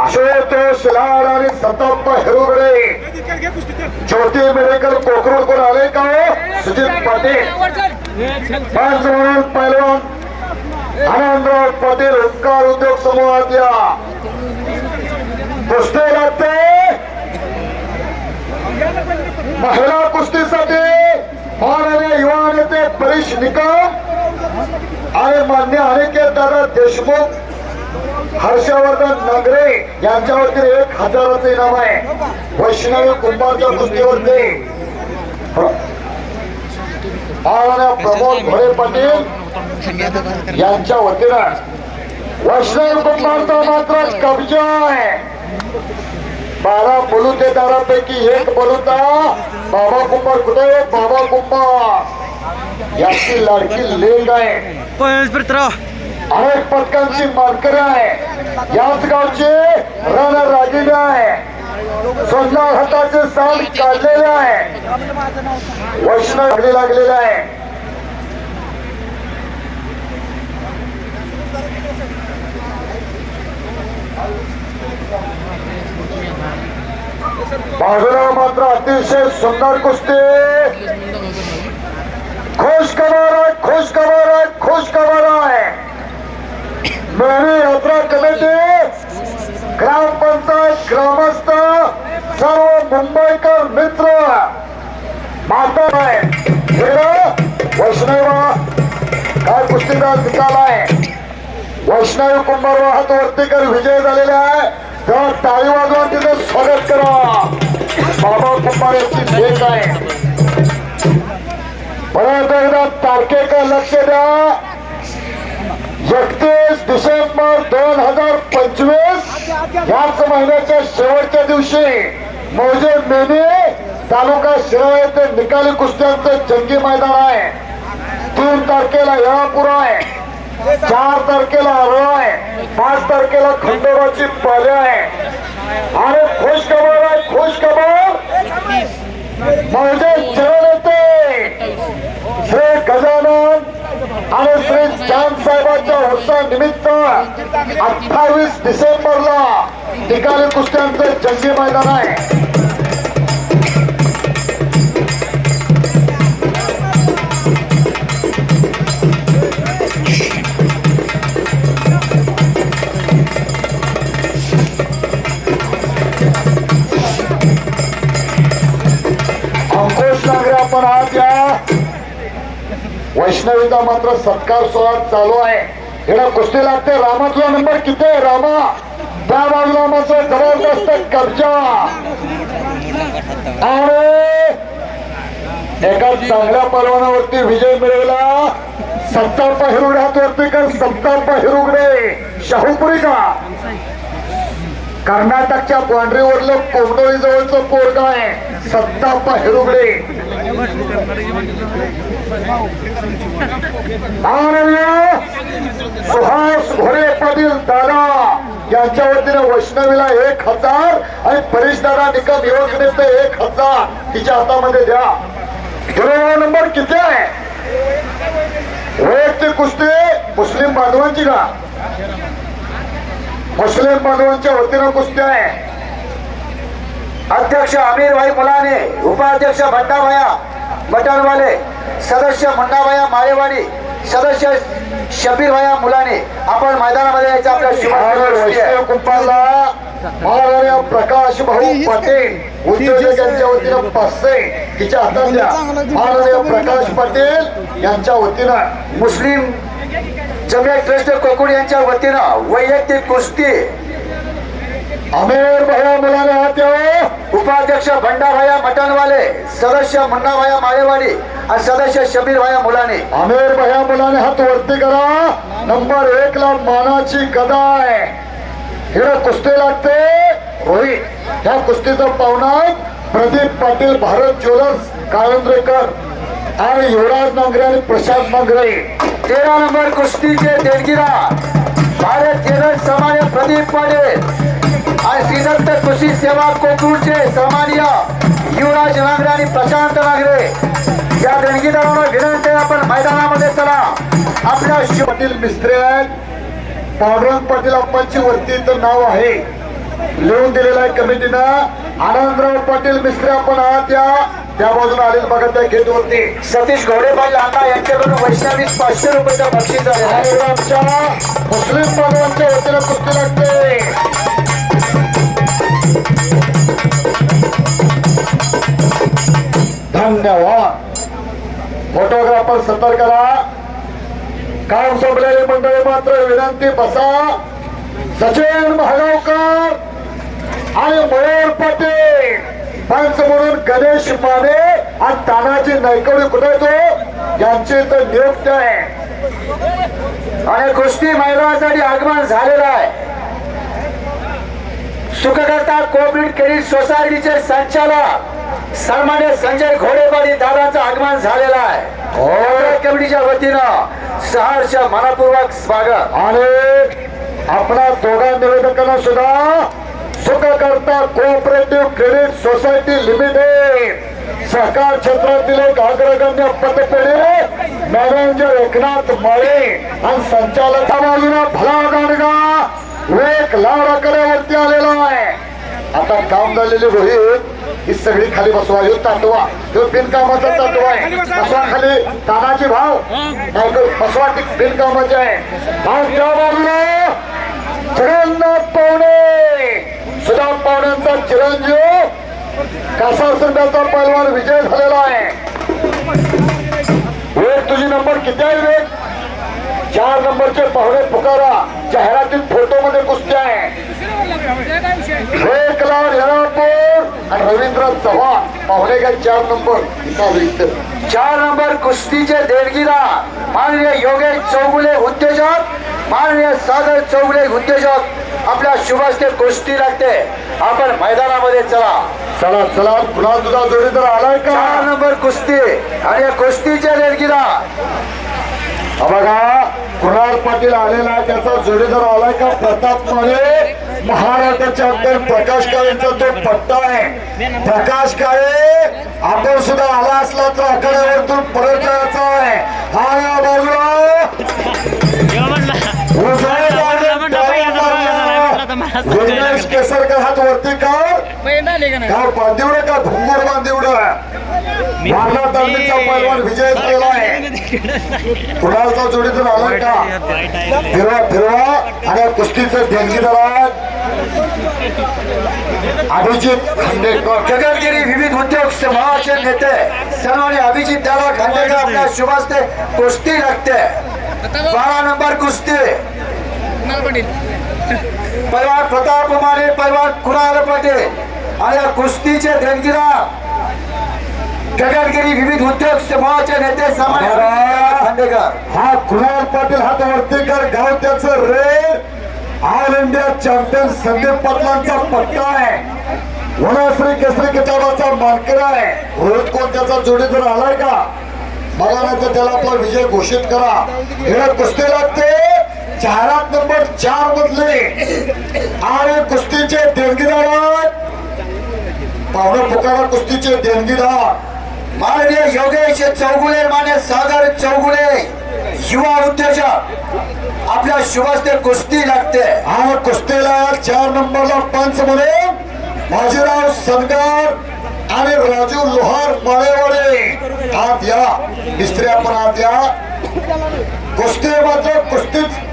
आशुतोष लाड आणि सताप्पा हेरुगडे ज्योती मेडिकल कोकरूडकडून आले का हो? सुजित पाटील. पंच म्हणून पैलवान. आनंदराव पाटील उपकार उद्योग समूहात या. कुस्ती लागते. महिला कुस्तीसाठी माननीय युवा नेते परीश निकम आणि मान्य अनिकेत दादा देशमुख. हर्षवर्धन नगरे यांच्यावरती एक हजाराचं इनाम आहे. वैष्णवी कुंभारच्या कुस्तीवरती. माननीय प्रमोद भोळे पाटील यांच्या वतीनं वैष्णव कुंभारचा मात्र कब्जा आहे बारा बलुतेदारापैकी एक बलुता बाबा कुंभार कुठे? बाबा कुंभार. याची लाडकी लेंग आहे. अनेक पदकांची मानकरी आहे. याच गावचे रण रागिले आहे. सोन्ना हाताचे साल काढलेले आहे. वैष्णव लागले लागलेले आहे. बाजूला मात्र अतिशय सुंदर कुस्ती. खुश खबर खुश खबर खुश खबर वैष्णव काय कुस्तीचा निकाल आहे? वैष्णवी कुंभार हात वरती कर विजय झालेला आहे. तेव्हा टाळी वाजवा तिथे स्वागत करा. बाबा कुंभार यांची भेट आहे. परत एकदा तारखेकडे लक्ष द्या. एकतीस डिसेंबर दोन हजार पंचवीस याच महिन्याच्या शेवटच्या दिवशी मौजे मेने तालुका शिराळा येथे निकाली कुस्त्यांचं जंगी मैदान आहे. तारखेला येळापूर आहे चार तारखेला आरोळ आहे पाच तारखेला खंडोबाची पाले आहे अरे खुश खबर आहे खुश खबर. म्हणजे चरण येते श्री गजानन आणि श्री चांद साहेबांच्या उत्सवानिमित्त अठ्ठावीस डिसेंबरला निकाली कुस्त्यांचं जंगी मैदान आहे. वैष्णवीचा मात्र सत्कार सोहळा चालू आहे. हिला कुस्ती लागते रामाचा नंबर किती आहे रामा? त्या बाजूला मात्र जबरदस्त कब्जा. आणि एका चांगल्या परवानावरती विजय मिळवला. सत्ताप्पा हिरुगडे कर सत्ताप्पा हिरुगडे शाहूपुरी का कर्नाटकच्या बांड्रीवरलं कोंडोळी जवळचं पोरग आहे. सत्ताप्पा हिरुगडे सुहास घोडे पाटील दादा यांच्या वतीने वैष्णवीला एक हजार आणि परेश दादा निकम योजनेचे एक हजार तिच्या हातामध्ये द्या. हिरो नंबर किती आहे? वैयक्तिक कुस्ती मुस्लिम बांधवांची का? मुस्लिम बांधवांच्या वतीनं कुस्ती आहे. अध्यक्ष अमीर भाई मुलाने उपाध्यक्ष भंडाभाया बटनवाले सदस्य मुंडाभाया माळेवाडी सदस्य शबीर भाया मुलाने आपण मैदानामध्ये यायचं आपल्या कुंपाला महाराजा प्रकाश भाऊ पाटील उद्योजक यांच्या वतीनं पाचशे तिच्या हातात द्या. महाराजा प्रकाश पाटील यांच्या वतीनं मुस्लिम जमियत ट्रस्ट कोकुड यांच्या वतीनं वैयक्तिक कुस्ती. अमेर भया मुलाने हात उपाध्यक्ष भंडाभाया मटनवाले सदस्य मुन्नाभाया माळेवाडी आणि सदस्य शबीर भाया मुलाने. अमेर भया मुलाने हात वरती करा. नंबर एक ला मानाची गदा आहे. हिला कुस्ती लागते. रोहित ह्या कुस्तीचा पाहुणा प्रदीप पाटील भारत ज्वेलर्स काळंद्रेकर आणि युवराज नांगरे आणि प्रशांत नांगरे. तेरा नंबर कुस्तीचे देणगीदार भारत जेलर सामान्य प्रदीप पाटील. श्रीदत्त कृषी सेवा कोकरूडचे सन्माननीय युवराज नागरे आणि प्रशांत नागरे. या देणगीदारांना विनंती आहे, आपण मैदानामध्ये चला. आपल्या पाटील मिस्त्री आहेत. पांडुरंग पाटील अप्पांची वरती इथं नाव आहे. लिहून दिलेला आहे कमिटीनं. आनंदराव पाटील मिस्त्री आपण आहात या. त्या बाजूला आलेले बघा त्या घेत होते सतीश घोडेबाई लांडा यांच्याकडून वैष्णवीस पाचशे रुपयाचं बक्षीस आहे. मुस्लिम बांधवांच्या वतीनं कुस्ती लागते. धन्यवाद फोटोग्राफर सतर्क करा काम संपलेले मंडळी मात्र विनंती बसा. सचिन महागावकर आणि मयूर पाटील. पंच म्हणून गणेश माने आणि तानाजी नायकवडी कुठे तो हो? यांची तर नियुक्त आहे. आणि कुस्ती मैदानासाठी आगमन झालेलं आहे. सुखकर्ता कोविड क्रेडिट सोसायटीचे संचालक. सन्मान्य संजय घोडेबाडी दादाचं आगमन झालेलं आहे. कोऑपरेटिव्ह कमिटीच्या वतीनं सहर्ष मनपूर्वक स्वागत. आणि आपल्या दोघा निवेदकांना सुद्धा Sukhkarta cooperative credit society limited सहकार क्षेत्रातील एक अग्रगण्य पतपेढी मॅनेजर एकनाथ माळे आणि संचालका बाजूला भला गाडगा एक लाख आकड्यावरती आलेला आहे. आता काम झालेली रोहित ही सगळी खाली बसवा ह्यो ताटवा ह्यो बिनकामाचा ताटवा आहे. बसवा खाली तानाची भाव बसवा बिनकामाची आहे. भाव त्या बाजूला जगन्नाथ पाहुणे. सुधा पाहुण्यांचा चिरंजीव. कासा संघाचा पैलवान विजय झालेला आहे. वेग तुझी नंबर किती आहे वेग चार नंबरचे पाहुणे पुकारा. जाहिरातीत फोटो मध्ये कुस्ती आहे. आणि रवींद्र चव्हाण. पाहुणे काय चार नंबर. चार नंबर कुस्तीचे देणगीदार. माननीय योगेश चौगुले उद्योजक. माननीय सागर चौगुले उद्योजक. आपल्या शुभस्ते कुस्ती लागते. आपण मैदानामध्ये चला. चला चला. पुन्हा तुझा जोडीदार आलाय का? चार नंबर कुस्ती आणि या कुस्तीचे देणगीदार. हा बघा कुणाल पाटील आलेला आहे त्याचा जोडीदार आलाय का? प्रताप माळे महाराष्ट्राच्या अंदर प्रकाश काळेचा तो पट्टा आहे. प्रकाश काळे आपण सुद्धा आला असला तर आखाड्यावरतून परत जायचा आहे. हा केसरकर हात वरती कर का बांदिवडं का? भुंगूर बांदिवडं वारणा तालमीचा पैलवान विजय झालेला आहे. कुणालचा जोडीतून आलाय का? फिरवा फिरवा. आणि कुस्तीचं देणगीदार अभिजित खांडेकर. गगनगिरी विविध उद्योग समूहाचे नेते. सन्मान्य अभिजित दादा खांडेकर आपल्या शुभास्ते. कुस्ती लागते. बारा नंबर कुस्ती. पैलवान प्रताप माने पैलवान कुणाल पाटील आणि या कुस्तीचे देणगीदार गगनगिरी विविध उद्योग समूहाचे नेते खांडेकर. हा कुणाल पाटील हात वरती कर गाव त्याचं रेड ऑल इंडिया चॅम्पियन संदीप पाटलांचा पट्टा आहे. वनश्री केसरी किताबाचा मानकर आहे. रोहित कोण त्याचा जोडीदार आलाय का? बघा नाही तर त्याला आपला विजय घोषित करा. हे कुस्ती लागते. जाहिरात नंबर चार मधले. आणि कुस्तीचे देणगीदार. पाहुणे पुकारा कुस्तीचे देणगीदार. माननीय योगेश चौगुले माने सागर चौगुले युवा उद्योजक. आपल्या शुभास्ते कुस्ती लागते. हा कुस्तीला चार नंबरला पंच म्हणून बाजीराव सनगर आणि राजू लोहार माळेवाडे. आत या. मिस्त्री आपण आत या. कुस्ती मात्र कुस्तीच.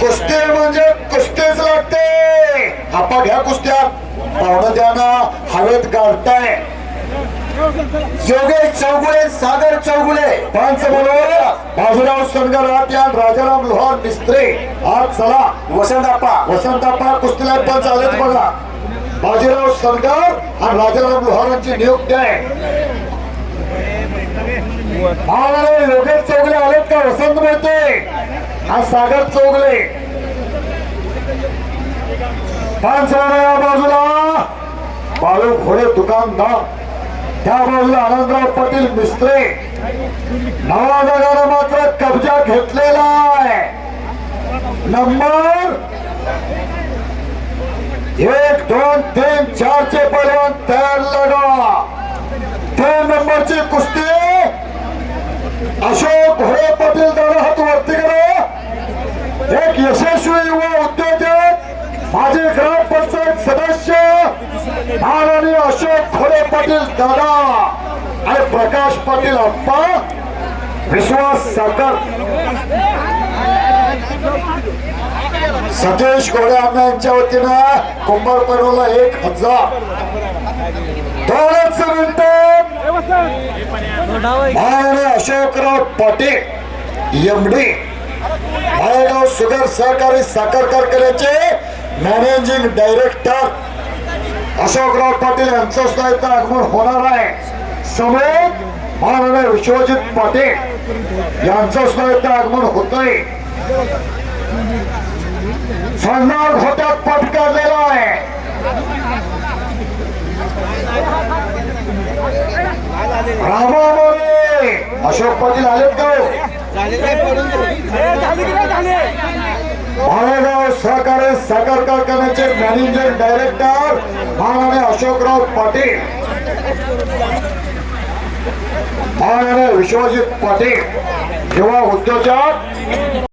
कुस्ती म्हणजे कुस्तीच लागते. आपण घ्या कुस्त्या पाहुणं द्या ना. हवेत गाडताय योगेश चौगुले सागर चौगुले पांच म्हणून बाजूराव सनगर राहते राजाराम लोहार मिस्त्रे आज चला वसंतप्पा वसंतप्पा कुस्तीला पण चालत बघा. बाजीराव सनगर आणि राजाराम लोहारांची नियुक्ती आहे. योगेश चौगले आलेत का? वसंत मोहिते हा सागर चौगले. पाच बाजूला. बालू घोडे दुकानदार. त्या बाजूला आनंदराव पाटील मिस्त्रे. नवा मात्र कब्जा घेतलेला आहे. नंबर एक दोन तीन चार चे पैलवान तयार लढा तीन नंबरची कुस्ती अशोक माननीय अशोक खोडे पाटील दादा आणि प्रकाश पाटील अप्पा विश्वास साखर. सतीश घोडे अण्णा यांच्या वतीनं कुंभार पडवला एक हजार. दोनच मिनिटात महाराणी अशोकराव पाटील एमडी माळेगाव सुगर सहकारी साखर कारखान्याचे मॅनेजिंग डायरेक्टर. अशोकराव पाटील यांचं सुद्धा इथं आगमन होणार आहे. समोर महाराणा विश्वजित पाटील यांचं सुद्धा इथं आगमन होत आहे शानदार होत्यात पटकारलेला आहे. रामामुळे अशोक पाटील आलेत का हो? भालेगाव सहकारी साखर कारखान्याचे मॅनेजिंग डायरेक्टर महाराणे अशोकराव पाटील. महाराणे विश्वजित पाटील युवा उद्योजक.